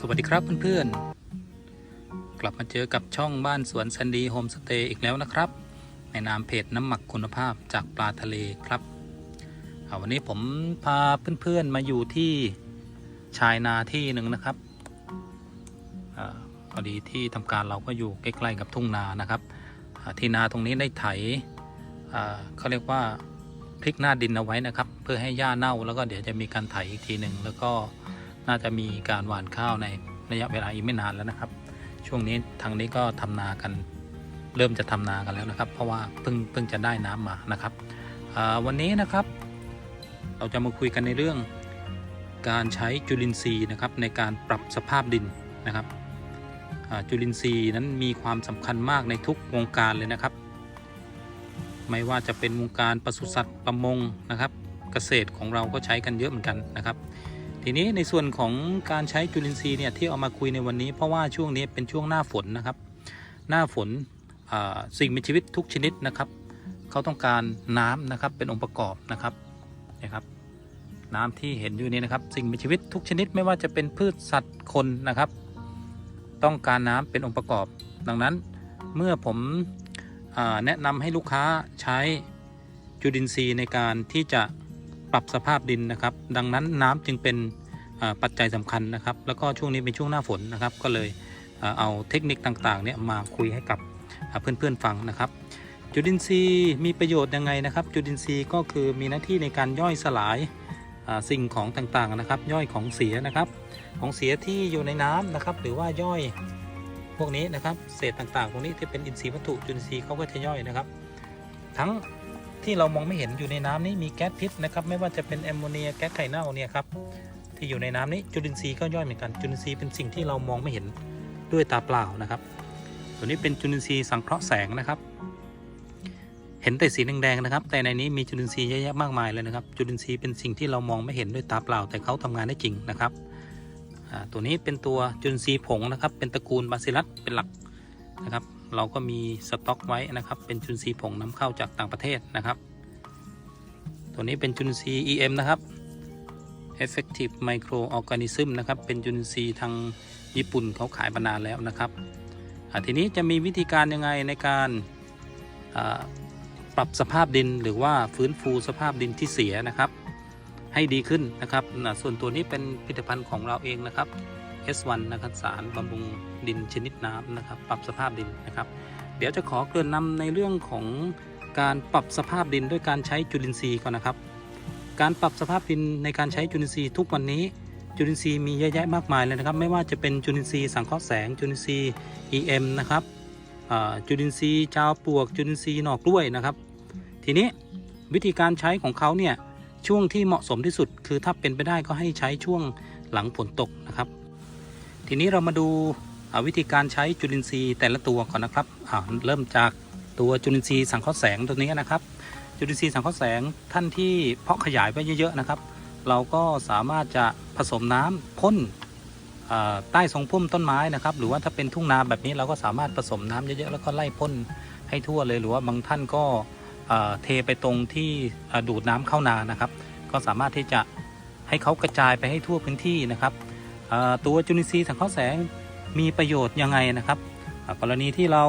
สวัสดีครับเพื่อนๆ กลับมาเจอกับช่องบ้านสวนซันดีโฮมสเตย์อีกแล้วนะครับ ในนามเพจน้ำหมักคุณภาพจากปลาทะเลครับวันนี้ผมพาเพื่อนๆมาอยู่ที่ชายนาที่หนึ่งนะครับอพอดีที่ทำการเราก็อยู่ใกล้ๆกับทุ่งนานะครับ ที่นาตรงนี้ได้ไถเขาเรียกว่าพลิกหน้าดินเอาไว้นะครับ เพื่อให้หญ้าเน่าแล้วก็เดี๋ยวจะมีการไถอีกทีหนึ่งแล้วก็ น่าจะมีการหว่านข้าวในระยะเวลาอีกไม่นานแล้วนะครับ ช่วงนี้ทางนี้ก็ทำนากัน เริ่มจะทำนากันแล้วนะครับ เพราะว่าเพิ่งเพิ่งจะได้น้ำมานะครับวันนี้นะครับ เราจะมาคุยกันในเรื่องการใช้จุลินทรีย์นะครับในการปรับสภาพดินนะครับจุลินทรีย์นั้นมีความสำคัญมากในทุกวงการเลยนะครับ ไม่ว่าจะเป็นวงการปศุสัตว์ประมงนะครับ เกษตรของเราก็ใช้กันเยอะเหมือนกันนะครับ ทีนี้ในส่วนของการใช้จุลินทรีย์เนี่ยที่เอามาคุยในวันนี้ เพราะว่าช่วงนี้เป็นช่วงหน้าฝนนะครับ หน้าฝนสิ่งมีชีวิตทุกชนิดนะครับเขาต้องการน้ำนะครับเป็นองค์ประกอบนะครับนะครับ น้ำที่เห็นอยู่นี้นะครับ สิ่งมีชีวิตทุกชนิดไม่ว่าจะเป็นพืชสัตว์คนนะครับ ต้องการน้ำเป็นองค์ประกอบ ดังนั้นเมื่อผมอแนะนำให้ลูกค้าใช้จุลินทรีย์ในการที่จะ ปรับสภาพดินนะครับ ดังนั้นน้ำจึงเป็นปัจจัยสำคัญนะครับ แล้วก็ช่วงนี้เป็นช่วงหน้าฝนนะครับ ก็เลยเอาเทคนิคต่างๆเนี่ยมาคุยให้กับเพื่อนๆฟังนะครับ จุลินทรีย์มีประโยชน์ยังไงนะครับ จุลินทรีย์ก็คือมีหน้าที่ในการย่อยสลายสิ่งของต่างๆนะครับ ย่อยของเสียนะครับ ของเสียที่อยู่ในน้ำนะครับ หรือว่าย่อยพวกนี้นะครับ เศษต่างๆพวกนี้ที่เป็นอินทรีย์วัตถุจุลินทรีย์เขาก็จะย่อยนะครับ ทั้ง ที่เรามองไม่เห็นอยู่ในน้ำนี้มีแก๊สพิษนะครับไม่ว่าจะเป็นแอมโมเนียแก๊สไข่เน่าเนี่ยครับที่อยู่ในน้ำนี้จุลินทรีย์ก็ย่อยเหมือนกันจุลินทรีย์เป็นสิ่งที่เรามองไม่เห็นด้วยตาเปล่านะครับ ตัวนี้เป็นจุลินทรีย์สังเคราะห์แสงนะครับ เห็นแต่สีแดงๆนะครับ แต่ในนี้มีจุลินทรีย์เยอะแยะมากมายเลยนะครับ จุลินทรีย์เป็นสิ่งที่เรามองไม่เห็นด้วยตาเปล่า แต่เขาทำงานได้จริงนะครับตัวนี้เป็นตัวจุลินทรีย์ผงนะครับ เป็นตระกูลบาซิลัสเป็นหลักนะครับ เราก็มีสต็อกไว้นะครับ เป็นจุลินทรีย์ผงนำเข้าจากต่างประเทศนะครับ ตัวนี้เป็นจุลินทรี EM นะครับ Effective Microorganism นะครับ เป็นจุลินทรีทางญี่ปุ่นเขาขายมานานแล้วนะครับทีนี้จะมีวิธีการยังไงในการปรับสภาพดินหรือว่าฟื้นฟูสภาพดินที่เสียนะครับ ให้ดีขึ้นนะครับ ส่วนตัวนี้เป็นผลิตภัณฑ์ของเราเองนะครับ S1 นะครับสารบำรุง ดินชนิดน้ำนะครับ ปรับสภาพดินนะครับ เดี๋ยวจะขอเกริ่นนำในเรื่องของการปรับสภาพดินด้วยการใช้จุลินทรีย์ก่อนนะครับ การปรับสภาพดินในการใช้จุลินทรีย์ทุกวันนี้จุลินทรีย์มีเยอะแยะมากมายเลยนะครับ ไม่ว่าจะเป็นจุลินทรีย์สังเคราะห์แสงจุลินทรีย์ EM นะครับจุลินทรีย์จาวปลวกจุลินทรีย์หนอกล้วยนะครับ ทีนี้วิธีการใช้ของเขาเนี่ยช่วงที่เหมาะสมที่สุด คือถ้าเป็นไปได้ก็ให้ใช้ช่วงหลังฝนตกนะครับ ทีนี้เรามาดู วิธีการใช้จุลินทรีย์แต่ละตัวก่อนนะครับเริ่มจากตัวจุลินทรีย์สังเคราะห์แสงตัวนี้นะครับ จุลินทรีย์สังเคราะห์แสงท่านที่เพาะขยายไว้เยอะๆนะครับ เราก็สามารถจะผสมน้ำพ่นใต้ทรงพุ่มต้นไม้นะครับ หรือว่าถ้าเป็นทุ่งนาแบบนี้เราก็สามารถผสมน้ำเยอะๆแล้วก็ไล่พ่นให้ทั่วเลยหรือว่าบางท่านก็เทไปตรงที่ดูดน้ำเข้านานะครับ ก็สามารถที่จะให้เขากระจายไปให้ทั่วพื้นที่นะครับตัวจุลินทรีย์สังเคราะห์แสง มีประโยชน์ยังไงนะครับ กรณีที่เรา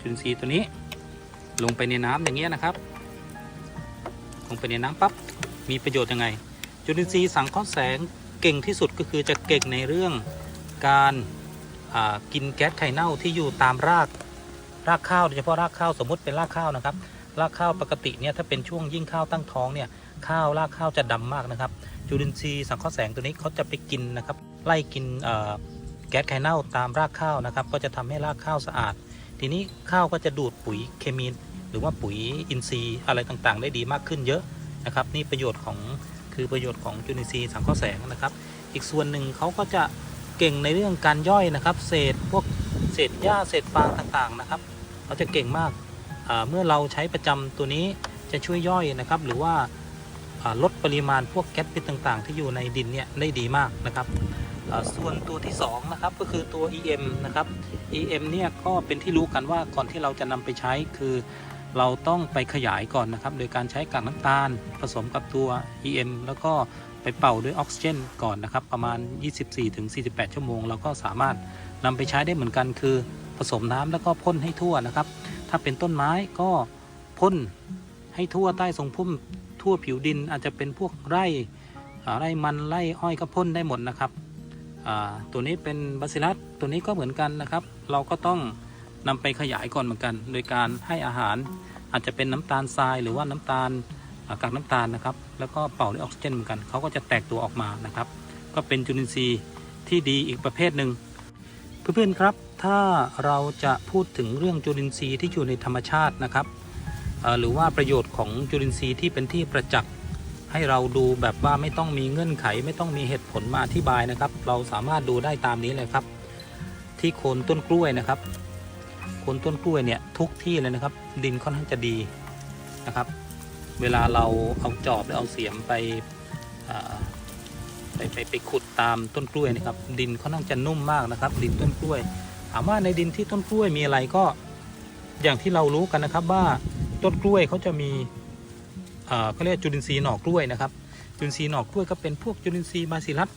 จุลินทรีย์ตัวนี้ ลงไปในน้ำอย่างเงี้ยนะครับ ลงไปในน้ำปั๊บมีประโยชน์ยังไง จุลินทรีย์สังเคราะห์แสงเก่งที่สุดก็คือจะเก่งในเรื่องการกินแก๊สไข่เน่าที่อยู่ตามรากรากข้าวโดยเฉพาะรากข้าวสมมติเป็นรากข้าวนะครับ รากข้าวปกติเนี่ยถ้าเป็นช่วงยิ่งข้าวตั้งท้องเนี่ยข้าวรากข้าวจะดำมากนะครับ จุลินทรีย์สังเคราะห์แสงตัวนี้เขาจะไปกินนะครับ ไล่กินแก๊สไข่เน่าตามรากข้าวนะครับ ก็จะทำให้รากข้าวสะอาด ทีนี้ข้าวก็จะดูดปุ๋ยเคมีหรือว่าปุ๋ยอินทรีย์อะไรต่างๆ ได้ดีมากขึ้นเยอะนะครับ นี่ประโยชน์ของคือประโยชน์ของจุลินทรีย์สังเคราะห์แสงนะครับ อีกส่วนหนึ่งเขาก็จะเก่งในเรื่องการย่อยนะครับ เศษพวกเศษหญ้าเศษฟางต่างๆนะครับเขาจะเก่งมากเมื่อเราใช้ประจำตัวนี้จะช่วยย่อยนะครับ หรือว่าลดปริมาณพวกแก๊สพิษต่างๆ ที่อยู่ในดินเนี่ยได้ดีมากนะครับ ส่วนตัวที่2นะครับก็คือตัว EM นะครับ EM เนี่ยก็เป็นที่รู้กันว่าก่อนที่เราจะนำไปใช้คือ เราต้องไปขยายก่อนนะครับ โดยการใช้กากน้ำตาล ผสมกับตัว EM แล้วก็ไปเป่าด้วยออกซิเจนก่อนนะครับ ประมาณ 24-48 ชั่วโมง เราก็สามารถนำไปใช้ได้เหมือนกัน คือผสมน้ำแล้วก็พ่นให้ทั่วนะครับ ถ้าเป็นต้นไม้ก็พ่นให้ทั่วใต้ทรงพุ่มทั่วผิวดินอาจจะเป็นพวกไร่ไร่มันไร่อ้อยก็พ่นได้หมดนะครับ ตัวนี้เป็นบาซิลัสตัวนี้ก็เหมือนกันนะครับ เราก็ต้องนำไปขยายก่อนเหมือนกัน โดยการให้อาหารอาจจะเป็นน้ำตาลทรายหรือว่าน้ำตาลกากน้ำตาลนะครับ แล้วก็เป่าด้วยออกซิเจนเหมือนกันเขาก็จะแตกตัวออกมานะครับ ก็เป็นจุลินทรีย์ที่ดีอีกประเภทหนึ่งเพื่อนๆครับถ้าเราจะพูดถึงเรื่องจุลินทรีย์ที่อยู่ในธรรมชาตินะครับหรือว่าประโยชน์ของจุลินทรีย์ที่เป็นที่ประจักษ์ ให้เราดูแบบว่าไม่ต้องมีเงื่อนไข ไม่ต้องมีเหตุผลมาอธิบายนะครับ เราสามารถดูได้ตามนี้เลยครับ ที่โคนต้นกล้วยนะครับโคนต้นกล้วยเนี่ยทุกที่เลยนะครับ ดินค่อนข้างจะดีนะครับ เวลาเราเอาจอบหรือเอาเสียมไปไปไปไปขุดตามต้นกล้วยนะครับ ดินค่อนข้างจะนุ่มมากนะครับ ดินต้นกล้วยถามว่าในดินที่ต้นกล้วยมีอะไรก็ อย่างที่เรารู้กันนะครับว่าต้นกล้วยเขาจะมี เขาเรียกจุลินทรีย์หนอกกล้วยนะครับ จุลินทรีย์หนอกกล้วยก็เป็นพวกจุลินทรีย์บาซิลัส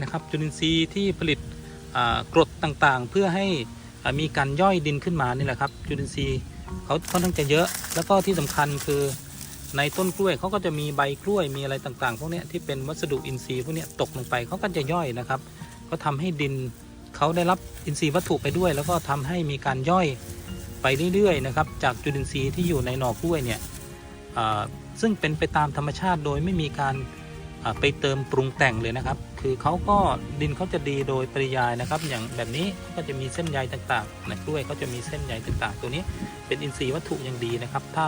นะครับ จุลินทรีย์ที่ผลิตกรดต่างๆ เพื่อให้มีการย่อยดินขึ้นมานี่แหละครับ จุลินทรีย์เขาค่อนข้างจะเยอะ แล้วก็ที่สำคัญคือในต้นกล้วยเขาก็จะมีใบกล้วยมีอะไรต่างๆ พวกนี้ที่เป็นวัสดุอินทรีย์พวกนี้ตกลงไปเขาก็จะย่อยนะครับ ก็ทำให้ดินเขาได้รับอินทรีย์วัตถุไปด้วย แล้วก็ทำให้มีการย่อยไปเรื่อยๆนะครับจากจุลินทรีย์ที่อยู่ในหน่อกล้วยเนี่ย ซึ่งเป็นไปตามธรรมชาติโดยไม่มีการไปเติมปรุงแต่งเลยนะครับ คือเขาก็ดินเขาจะดีโดยปริยายนะครับ อย่างแบบนี้ก็จะมีเส้นใยต่างๆในกล้วยเขาจะมีเส้นใยต่างๆ ตัวนี้เป็นอินทรีย์วัตถุอย่างดีนะครับ ถ้า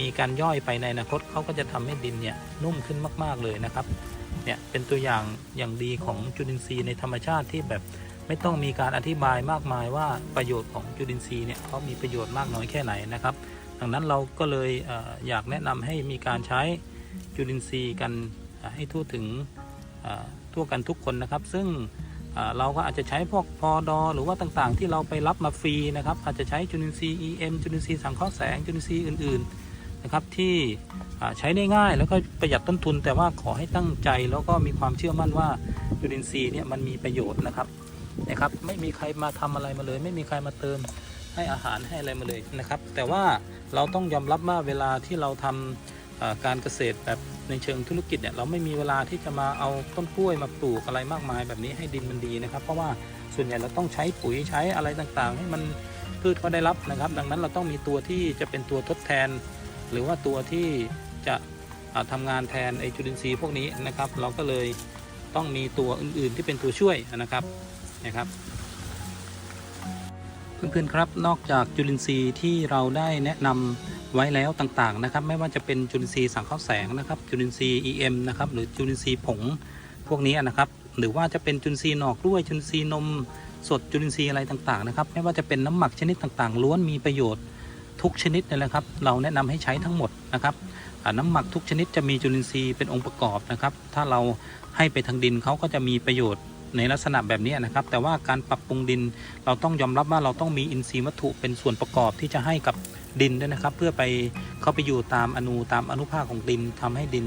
มีการย่อยไปในอนาคตเขาก็จะทำให้ดินเนี่ยนุ่มขึ้นมากๆเลยนะครับ เนี่ยเป็นตัวอย่างอย่างดีของจุลินทรีย์ในธรรมชาติที่แบบไม่ต้องมีการอธิบายมากมายว่าประโยชน์ของจุลินทรีย์เนี่ยเขามีประโยชน์มากน้อยแค่ไหนนะครับ ดังนั้นเราก็เลยอยากแนะนำให้มีการใช้จุลินทรีย์กันให้ทั่วถึงทั่วกันทุกคนนะครับ ซึ่งเราก็อาจจะใช้พวกพอดอหรือว่าต่างๆ ที่เราไปรับมาฟรีนะครับ อาจจะใช้จุลินทรีย์ EM จุลินทรีย์สังเคราะห์แสงจุลินทรีย์อื่นๆนะครับที่ใช้ได้ง่ายแล้วก็ประหยัดต้นทุน แต่ว่าขอให้ตั้งใจแล้วก็มีความเชื่อมั่นว่าจุลินทรีย์เนี่ยมันมีประโยชน์นะครับนะครับ ไม่มีใครมาทำอะไรมาเลย ไม่มีใครมาเติม ให้อาหารให้อะไรมาเลยนะครับ แต่ว่าเราต้องยอมรับว่าเวลาที่เราทำอ่าการเกษตรแบบในเชิงธุรกิจเนี่ยเราไม่มีเวลาที่จะมาเอาต้นกล้วยมาปลูกอะไรมากมายแบบนี้ให้ดินมันดีนะครับ เพราะว่าส่วนใหญ่เราต้องใช้ปุ๋ยใช้อะไรต่างๆ ให้มันพืชเขาได้รับนะครับ ดังนั้นเราต้องมีตัวที่จะเป็นตัวทดแทน หรือว่าตัวที่จะทำางานแทนไอจุลินทรีย์พวกนี้นะครับ เราก็เลยต้องมีตัวอื่นๆที่เป็นตัวช่วยนะครับนะครับ เพื่อนๆครับ นอกจากจุลินทรีย์ที่เราได้แนะนำไว้แล้วต่างๆนะครับ ไม่ว่าจะเป็นจุลินทรีย์สังเคราะห์แสงนะครับ จุลินทรีย์ EM นะครับ หรือจุลินทรีย์ผงพวกนี้นะครับ หรือว่าจะเป็นจุลินทรีย์หนอกกล้วยจุลินทรีย์นมสดจุลินทรีย์อะไรต่างๆนะครับ ไม่ว่าจะเป็นน้ำหมักชนิดต่างๆ ล้วนมีประโยชน์ทุกชนิดเลยนะครับ เราแนะนำให้ใช้ทั้งหมดนะครับน้ำหมักทุกชนิดจะมีจุลินทรีย์เป็นองค์ประกอบนะครับ ถ้าเราให้ไปทางดินเขาก็จะมีประโยชน์ ในลักษณะแบบนี้นะครับ แต่ว่าการปรับปรุงดินเราต้องยอมรับว่าเราต้องมีอินทรีย์วัตถุเป็นส่วนประกอบที่จะให้กับดินด้วยนะครับ เพื่อไปเข้าไปอยู่ตามอนูตามอนุภาคของดินทำให้ดิน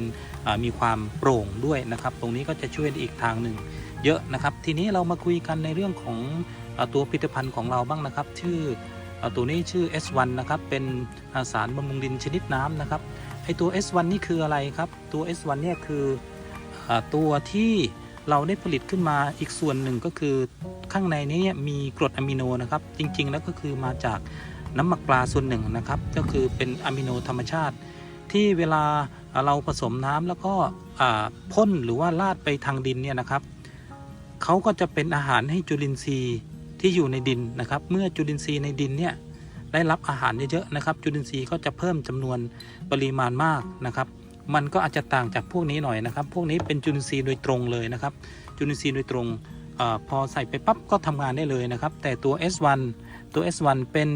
มีความโปร่งด้วยนะครับ ตรงนี้ก็จะช่วยอีกทางหนึ่ง เยอะนะครับ ทีนี้เรามาคุยกันในเรื่องของอตัวผลิตภัณฑ์ของเราบ้างนะครับ ชื่ออตัวนี้ชื่อ S1 นะครับ เป็นอาสารบำรุงดินชนิดน้ำนะครับไอตัว S1 นี่คืออะไรครับ ตัว S1 เนี่ยคืออตัวที่ เราได้ผลิตขึ้นมาอีกส่วนหนึ่งก็คือข้างในนี้เนี่ยมีกรดอะมิโนนะครับ จริง ๆ แล้วก็คือมาจากน้ำหมักปลาส่วนหนึ่งนะครับ ก็คือเป็นอะมิโนธรรมชาติ ที่เวลาเราผสมน้ำแล้วก็พ่นหรือว่าลาดไปทางดินเนี่ยนะครับเขาก็จะเป็นอาหารให้จุลินทรีย์ที่อยู่ในดินนะครับ เมื่อจุลินทรีย์ในดินเนี่ยได้รับอาหารเยอะๆนะครับ จุลินทรีย์ก็จะเพิ่มจำนวนปริมาณมากนะครับ มันก็อาจจะต่างจากพวกนี้หน่อยนะครับ พวกนี้เป็นจุลินทรีย์โดยตรงเลยนะครับ จุลินทรีย์โดยตรงอพอใส่ไปปั๊บก็ทำงานได้เลยนะครับ แต่ตัว S1 ตัว S1 เป็น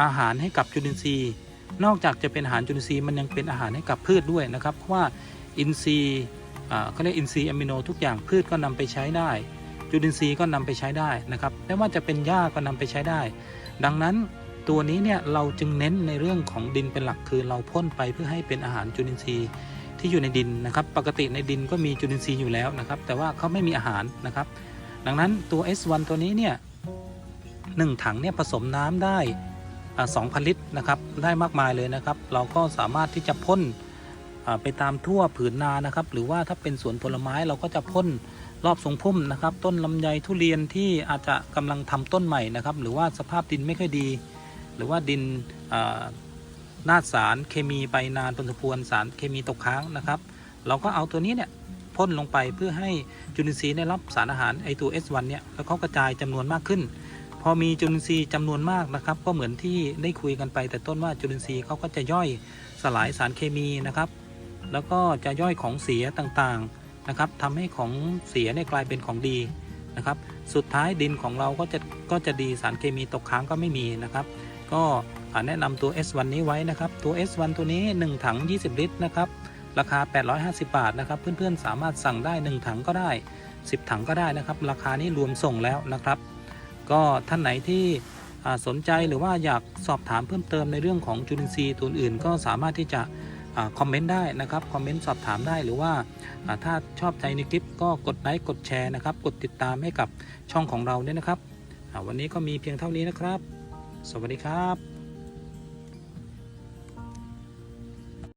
อาหารให้กับจุลินทรีย์ นอกจากจะเป็นอาหารจุลินทรีย์มันยังเป็นอาหารให้กับพืชด้วยนะครับ เพราะว่าอินทรีย์เขาเรียกอินทรีย์อะมิโนทุกอย่างพืชก็นำไปใช้ได้จุลินทรีย์ก็นำไปใช้ได้นะครับไม่ว่าจะเป็นหญ้าก็นำไปใช้ได้ ดังนั้น ตัวนี้เนี่ยเราจึงเน้นในเรื่องของดินเป็นหลักคือเราพ่นไปเพื่อให้เป็นอาหารจุลินทรีย์ที่อยู่ในดินนะครับ ปกติในดินก็มีจุลินทรีย์อยู่แล้วนะครับ แต่ว่าเขาไม่มีอาหารนะครับ ดังนั้นตัว S1 ตัวนี้เนี่ยหนึ่งถังเนี่ยผสมน้ำได้สองพันลิตรนะครับได้มากมายเลยนะครับ เราก็สามารถที่จะพ่นไปตามทั่วผืนนานะครับ หรือว่าถ้าเป็นสวนผลไม้เราก็จะพ่นรอบทรงพุ่มนะครับ ต้นลำไยทุเรียนที่อาจจะกำลังทำต้นใหม่นะครับ หรือว่าสภาพดินไม่ค่อยดี หรือว่าดินนาดสารเคมีไปนานพอสมควรสารเคมีตกค้างนะครับ เราก็เอาตัวนี้เนี่ยพ่นลงไปเพื่อให้จุลินทรีย์ได้รับสารอาหารไอตัว S1 เนี่ยแล้วเขากระจายจำนวนมากขึ้น พอมีจุลินทรีย์จำนวนมากนะครับ ก็เหมือนที่ได้คุยกันไป แต่ต้นว่าจุลินทรีย์เขาก็จะย่อยสลายสารเคมีนะครับ แล้วก็จะย่อยของเสียต่างๆนะครับทำให้ของเสียเนี่ยกลายเป็นของดีนะครับ สุดท้ายดินของเราก็จะก็จะดีสารเคมีตกค้างก็ไม่มีนะครับ ก็แนะนำตัว S1 นี้ไว้นะครับ ตัว S1 ตัวนี้ 1 ถัง 20 ลิตรนะครับ ราคา 850 บาทนะครับ เพื่อนๆ สามารถสั่งได้ 1 ถังก็ได้ 10 ถังก็ได้นะครับ ราคานี้รวมส่งแล้วนะครับ ก็ท่านไหนที่สนใจหรือว่าอยากสอบถามเพิ่มเติมในเรื่องของจุลินทรีย์ตัวอื่นก็สามารถที่จะคอมเมนต์ได้นะครับ คอมเมนต์สอบถามได้หรือว่าถ้าชอบใจในคลิปก็กดไลค์กดแชร์นะครับ กดติดตามให้กับช่องของเราด้วยนะครับวันนี้ก็มีเพียงเท่านี้นะครับ สวัสดีครับ